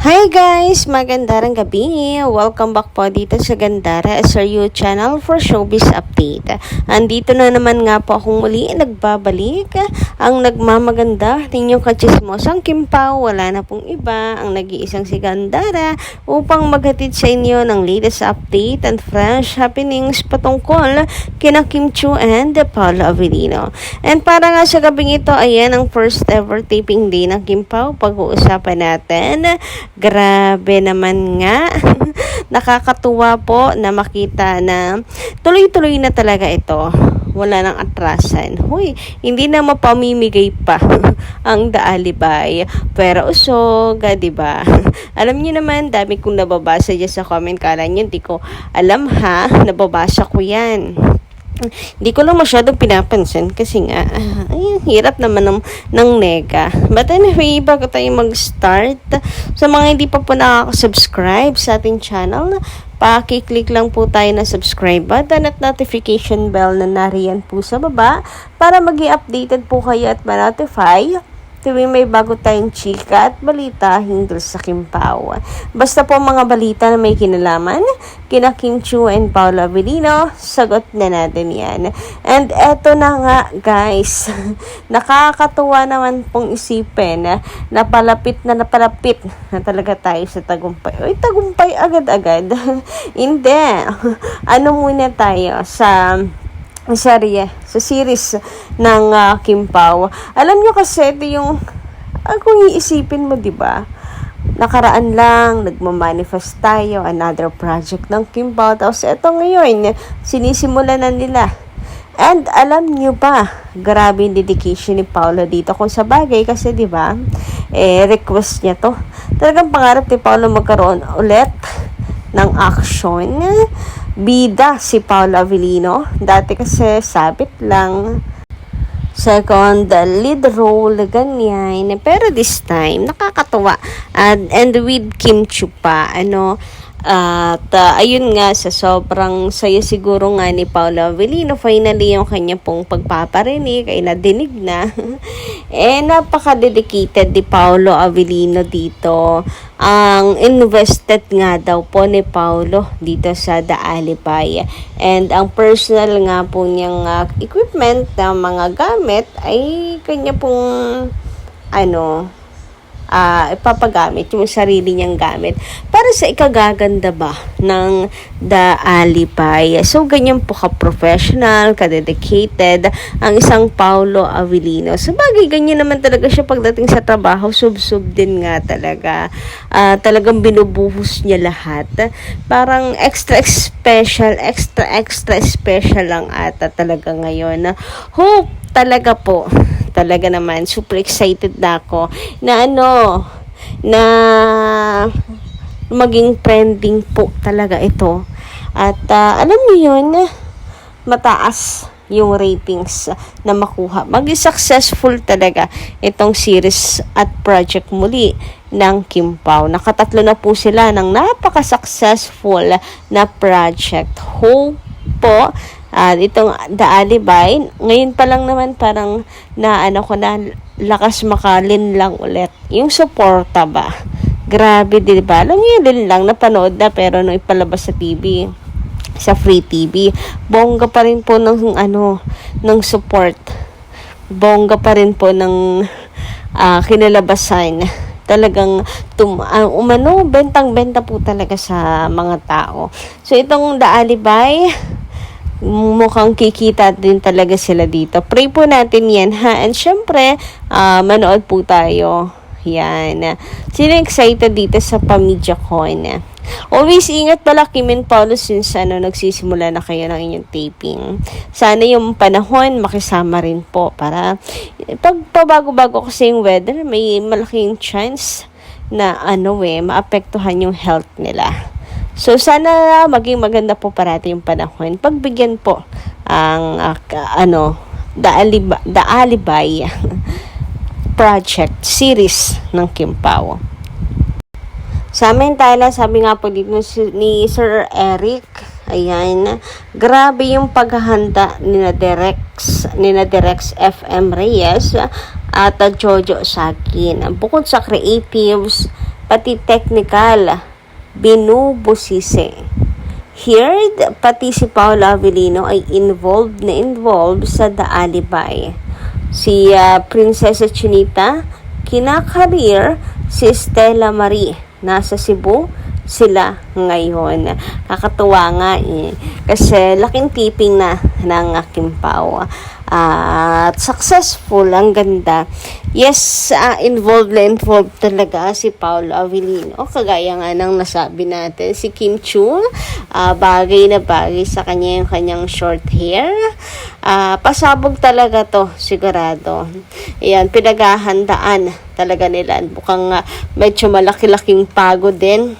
Hi guys! Magandang gabi! Welcome back po dito sa Gandara SRU channel for Showbiz Update. Andito na naman nga po akong muli nagbabalik. Ang nagmamaganda ninyong kachismosang Kim Pao, wala na pong iba, ang nag-iisang si Gandara upang maghatid sa inyo ng latest update and fresh happenings patungkol kina Kim Chu and Paolo Avellino. And para nga sa gabing ito, ayan ang first ever taping day ng Kim Pao. Pag-uusapan natin Grabe naman nga. Nakakatuwa po na makita na tuloy-tuloy na talaga ito. Wala nang atrasan. Hoy, hindi na mapamimigay pa ang daalibay. Pero usog, ba? Alam niyo naman, dami kong nababasa dyan sa comment. Kala niyo, hindi ko alam ha. Nababasa ko yan hindi ko lang masyadong pinapansin kasi nga, uh, ay, hirap naman ng, ng nega. But anyway, bago tayo mag-start, sa mga hindi pa po nakaka-subscribe sa ating channel, paki-click lang po tayo na subscribe button at notification bell na nariyan po sa baba para mag updated po kayo at ma-notify tuwing may bago tayong chika at balita hinggil sa Kimpaw. Basta po mga balita na may kinalaman, kina Kim Chu and Paolo Avellino, sagot na natin yan. And eto na nga guys, nakakatuwa naman pong isipin na napalapit na napalapit na talaga tayo sa tagumpay. Uy, tagumpay agad-agad. Hindi. ano muna tayo sa serye, sa series ng uh, Kim Pao. Alam nyo kasi ito yung, uh, kung iisipin mo, di ba? Nakaraan lang, nagmamanifest tayo, another project ng Kim Pao. Tapos ito ngayon, sinisimula na nila. And alam nyo ba, grabe yung dedication ni Paolo dito. Kung sa bagay, kasi di ba, eh, request niya to. Talagang pangarap ni Paolo magkaroon ulit ng action bida si Paolo Avellino. Dati kasi sabit lang. Second, the lead role, ganyan. Pero this time, nakakatuwa. And, and with Kim Chu pa, ano, at uh, ayun nga, sa sobrang saya siguro nga ni Paula Avellino, finally yung kanya pong pagpaparinig ay nadinig na. eh, napaka-dedicated ni Paolo Avellino dito. Ang invested nga daw po ni Paolo dito sa The Alipay. And ang personal nga po niyang uh, equipment na mga gamit ay kanya pong ano, uh, ipapagamit, yung sarili niyang gamit, para sa ikagaganda ba ng The Alipay. So, ganyan po ka-professional, ka-dedicated ang isang Paulo Avellino. So, bagay, ganyan naman talaga siya pagdating sa trabaho, sub-sub din nga talaga. Uh, talagang binubuhos niya lahat. Parang extra special, extra extra special lang ata talaga ngayon. Hope talaga po talaga naman super excited na ako na ano na maging trending po talaga ito at uh, alam niyo yun mataas yung ratings na makuha. Maging successful talaga itong series at project muli ng Kim Pao. Nakatatlo na po sila ng napaka-successful na project. Hope po at itong The Alibay, ngayon pa lang naman parang na ano ko na lakas makalin lang ulit. Yung suporta ba? Grabe, di ba? Alam niyo, din lang napanood na pero nung ipalabas sa TV, sa free TV, bongga pa rin po ng ano, ng support. Bongga pa rin po ng uh, kinalabasan talagang tum uh, umano bentang-benta po talaga sa mga tao. So itong The Alibay, mukhang kikita din talaga sila dito. Pray po natin yan ha. And syempre, uh, manood po tayo. Yan. Sino excited dito sa Pamidya Con? Always ingat pala Kimin Paulo since ano, nagsisimula na kayo ng inyong taping. Sana yung panahon makisama rin po para pag pabago-bago kasi yung weather, may malaking chance na ano eh, maapektuhan yung health nila. So, sana maging maganda po parati yung panahon. Pagbigyan po ang, uh, ano, The, Alib The Alibay project series ng Kim Pao. Sa amin tayo sabi nga po dito ni Sir Eric, ayan, grabe yung paghahanda ni na Derex, ni na Derex FM Reyes at Jojo Sakin. Bukod sa creatives, pati technical, binubusise. Here, pati si Paolo Avellino ay involved na involved sa The Alibay. Si ah, Prinsesa Chinita, kinakareer si Stella Marie. Nasa Cebu sila ngayon. Kakatuwa nga eh. Kasi laking tipping na ng Kim Pao. At successful, ang ganda. Yes, ah, involved na involved talaga si Paolo Avellino. Kagaya nga ng nasabi natin, si Kim Chu, ah, bagay na bagay sa kanya yung kanyang short hair. Ah, pasabog talaga to, sigurado. Ayan, pinaghahandaan talaga nila. Mukhang ah, medyo malaki-laking pagod din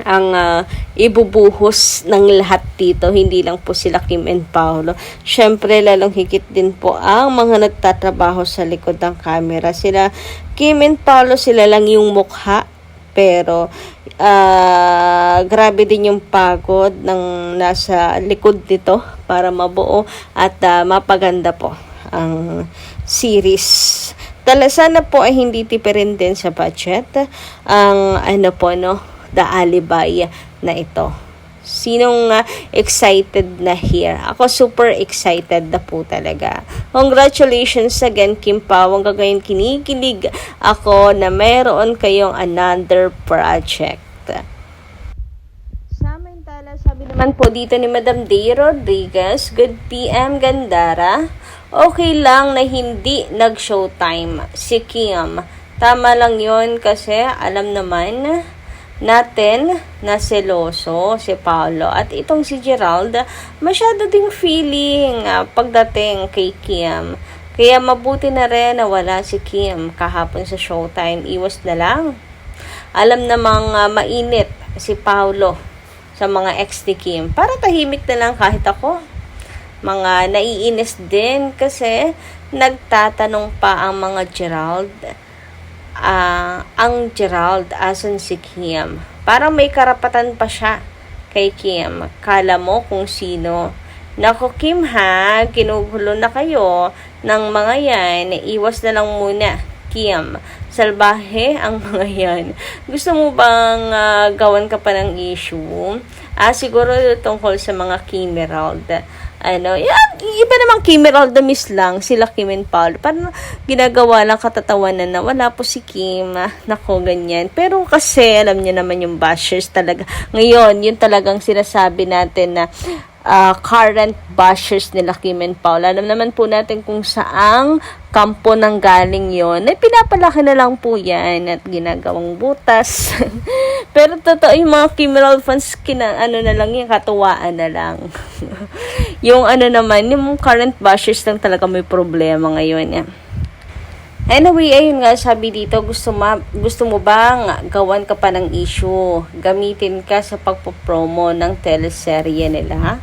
ang ah, ibubuhos ng lahat dito, hindi lang po sila Kim and Paolo. Siyempre, lalong higit din po ang mga nagtatrabaho sa likod ng camera. Sila, Kim and Paolo, sila lang yung mukha. Pero, ah, grabe din yung pagod ng nasa likod nito para mabuo at ah, mapaganda po ang series. Tala sana po ay hindi tipirin din sa budget ang ano po no The Alibay na ito. Sinong uh, excited na here? Ako super excited na po talaga. Congratulations again Kim Pao. Ang gagawin kinikilig ako na meron kayong another project. Samantala, sabi naman po dito ni Madam Day Rodriguez, Good PM Gandara. Okay lang na hindi nag-showtime si Kim. Tama lang yon kasi alam naman natin na seloso si Paolo at itong si Gerald masyado ding feeling uh, pagdating kay Kim. Kaya mabuti na rin na wala si Kim kahapon sa showtime. Iwas na lang. Alam namang uh, mainit si Paolo sa mga ex ni Kim. Para tahimik na lang kahit ako. Mga naiinis din kasi nagtatanong pa ang mga Gerald ang Gerald asan si Kim. Parang may karapatan pa siya kay Kim. Kala mo kung sino. Nako Kim ha, kinugulo na kayo ng mga yan. Iwas na lang muna. Kim, salbahe ang mga yan. Gusto mo bang uh, gawan ka pa ng issue? Ah, siguro tungkol sa mga Kimerald ano, yan, iba namang Kimeral the Miss lang, sila Kim and Paul. Parang ginagawa lang katatawanan na wala po si Kim, ah, nako, ganyan. Pero kasi, alam niyo naman yung bashers talaga. Ngayon, yun talagang sinasabi natin na uh, current bashers nila Kim and Paul. Alam naman po natin kung saang kampo ng galing yon ay pinapalaki na lang po yan at ginagawang butas. Pero totoo yung mga Kimeral fans, kina, ano na lang yung katuwaan na lang. yung ano naman, yung current bashers lang talaga may problema ngayon. Eh. Anyway, ayun nga, sabi dito, gusto, ma gusto mo bang gawan ka pa ng issue? Gamitin ka sa pagpo-promo ng teleserye nila, ha?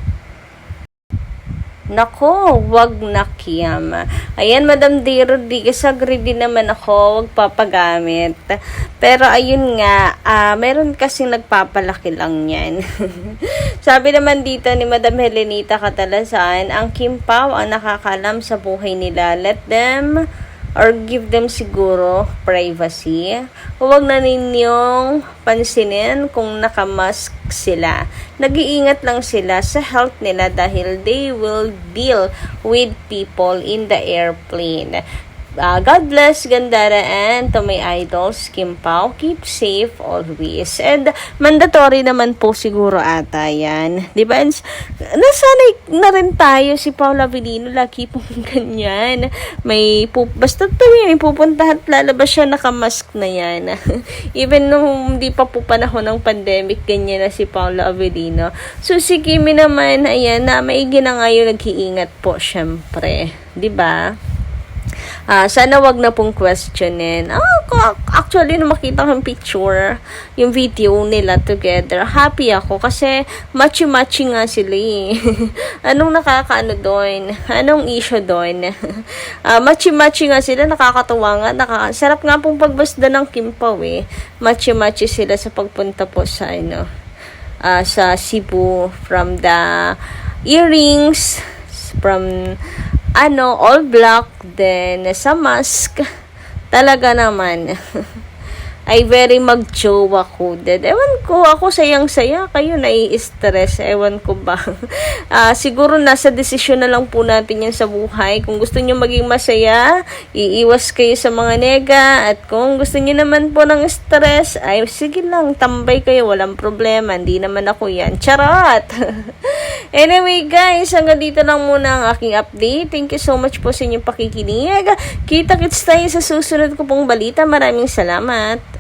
Nako, wag na Kiam. Ayan, Madam D. Rodriguez, agree din naman ako, wag papagamit. Pero ayun nga, uh, meron kasing nagpapalaki lang yan. Sabi naman dito ni Madam Helenita Katalasan, ang Kim Pao ang nakakalam sa buhay nila. Let them or give them siguro privacy. Huwag na ninyong pansinin kung nakamask sila. Nag-iingat lang sila sa health nila dahil they will deal with people in the airplane. Uh, God bless Gandara and to my idols, Kim Pao. Keep safe always. And mandatory naman po siguro ata yan. Di ba? Nasanay na rin tayo si Paula Avellino. Lagi pong ganyan. May pup basta tuwing may pupunta at lalabas siya nakamask na yan. Even nung hindi pa po panahon ng pandemic, ganyan na si Paula Avellino. So si Kimi naman, ayan, na maigi na ngayon nag-iingat po, syempre. Di ba? Uh, sana wag na pong questionin. Oh, actually, nung makita ko yung picture, yung video nila together, happy ako kasi matchy-matchy nga sila eh. Anong nakakaano doon? Anong issue doon? uh, matchy-matchy nga sila, nakakatuwa nga. Nakaka sarap nga pong pagbasda ng Kimpaw eh. Matchy-matchy sila sa pagpunta po sa ano, uh, sa Cebu from the earrings from ano, all black, then sa mask, talaga naman. ay very mag-jowa coded. Ewan ko, ako sayang-saya, kayo nai-stress. Ewan ko ba. Ah, siguro nasa desisyon na lang po natin yan sa buhay. Kung gusto nyo maging masaya, iiwas kayo sa mga nega. At kung gusto nyo naman po ng stress, ay sige lang, tambay kayo, walang problema. Hindi naman ako yan. Charot! anyway guys, hanggang dito lang muna ang aking update. Thank you so much po sa inyong pakikinig. Kita-kits tayo sa susunod ko pong balita. Maraming salamat.